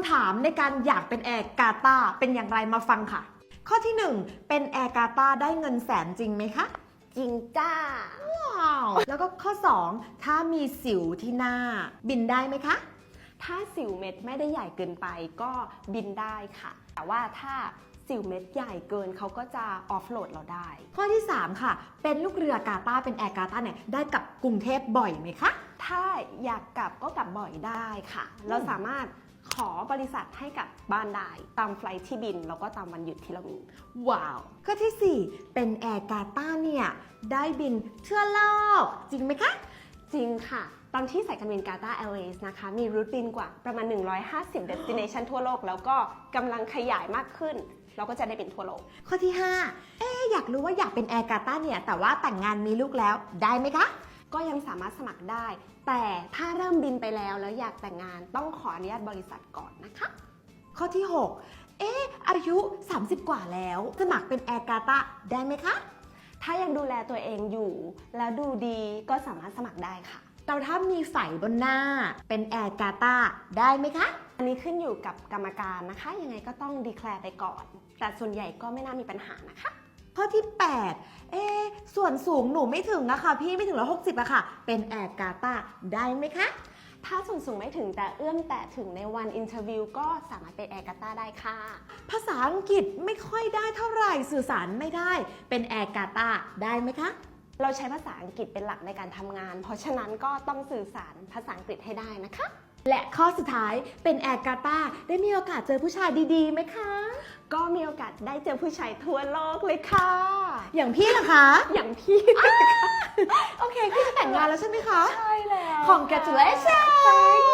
ำถามในการอยากเป็นแอร์กาตาเป็นอย่างไรมาฟังค่ะ ข้อที่ 1 เป็นแอร์กาตาได้เงินแสนจริงไหมคะ จริงจ้า ว้าว แล้วก็ข้อ 2 ถ้ามีสิวที่หน้า บินได้ไหมคะ ถ้าสิวเม็ดไม่ได้ใหญ่เกินไปก็บินได้ค่ะ แต่ว่าถ้า สิวเม็ดใหญ่เกินเขาก็จะออฟโหลดเราได้ ข้อที่ 3 ค่ะ เป็นลูกเรือกาตาร์เป็นแอร์กาตาร์เนี่ยได้กลับกรุงเทพบ่อยไหมคะถ้าอยากกลับก็กลับบ่อยได้ค่ะ เราสามารถขอบริษัทให้กับบ้านได้ ตามไฟลท์ที่บิน แล้วก็ตามวันหยุดที่เรามี ว้าวข้อทีสี่4 เป็นแอร์กาตาร์เนี่ยได้บินทั่วโลกจริงไหมคะ จริงค่ะ ตอนที่สายการบินกาตาร์แอร์เวย์นะคะ มีรูทบินกว่าประมาณ 150 destination ทั่วโลก แล้วก็กำลังขยายมากขึ้น เราก็จะได้บินทั่วโลก ข้อที่ 5 เอ๊ะอยากรู้ว่าอยากเป็นแอร์กาตาร์เนี่ย แต่ว่าแต่งงานมีลูกแล้วได้ไหมคะ ก็ยังสามารถสมัครได้ แต่ถ้าเริ่มบินไปแล้วแล้วอยากแต่งงานต้องขออนุญาตบริษัทก่อนนะคะ ข้อที่ 6 เอ๊ะอายุ 30 กว่าแล้ว สมัครเป็นแอร์กาตาร์ได้ไหมคะ ถ้ายังดูแลตัวเองอยู่ แล้วดูดีก็สามารถสมัครได้ค่ะแต่ถ้ามีไฝบนหน้าเป็นแอร์กาตาได้ไหมคะ อันนี้ขึ้นอยู่กับกรรมการนะคะ ยังไงก็ต้องดีแคลร์ไปก่อน แต่ส่วนใหญ่ก็ไม่น่ามีปัญหานะคะ ข้อที่ 8 เอ๊ะส่วนสูงหนูไม่ถึงอะคะพี่ไม่ถึงร้อยหกสิบอะค่ะ เป็นแอร์กาตาได้ไหมคะ ถ้าส่วนสูงไม่ถึงแต่เอื้อมแตะถึงในวันอินเทอร์วิวก็สามารถเป็นแอร์กาตาได้ค่ะ ภาษาอังกฤษไม่ค่อยได้เท่าไหร่สื่อสารไม่ได้ เป็นแอร์กาตาร์ได้ไหมคะ เราใช้ภาษาอังกฤษเป็นหลักในการทำงาน เพราะฉะนั้นก็ต้องสื่อสารภาษาอังกฤษให้ได้นะคะ และข้อสุดท้ายเป็นแอร์กาตาร์ได้มีโอกาสเจอผู้ชายดีๆไหมคะ ก็มีโอกาสได้เจอผู้ชายทั่วโลกเลยค่ะ อย่างพี่เหรอคะ อย่างพี่ โอเคพี่จะแต่งงานแล้วใช่ไหมคะ ใช่แล้ว Congratulations 拜